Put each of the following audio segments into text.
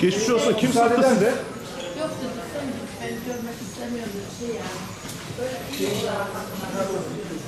Geçmiş olsun. Kim sattı size? Yok dedim sen ben görmek istemiyorum şey yani. Thank you.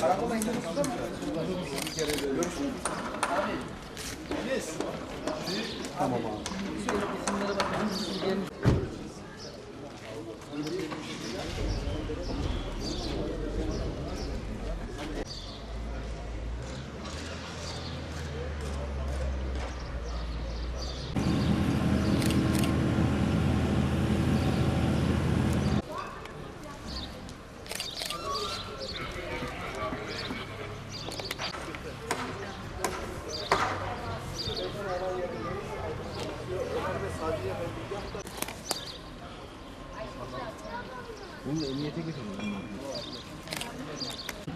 Karakoldan gidiyoruz mı? Görüşürüz. Tamam abi.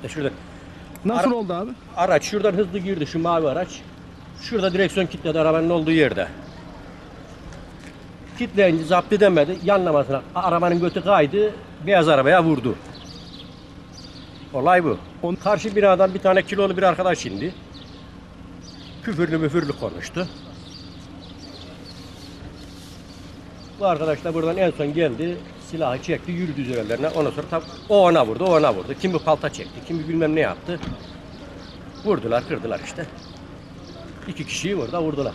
Şurada Nasıl oldu abi? araç şuradan hızlı girdi şu mavi araç. Şurada direksiyon kilitledi arabanın olduğu yerde. Kitleyince zapt edemedi. Yanlamasına arabanın götü kaydı. Beyaz arabaya vurdu. Olay bu. On karşı binadan bir tane kilolu bir arkadaş indi. Küfürlü müfürlü konuştu. Bu arkadaş da buradan en son geldi. Silahı çekti, yürüdü üzerlerine. Ondan sonra tab- o ona vurdu, o ona vurdu. Kim bir palta çekti, kim bir bilmem ne yaptı. Vurdular, kırdılar işte. İki kişiyi burada vurdular.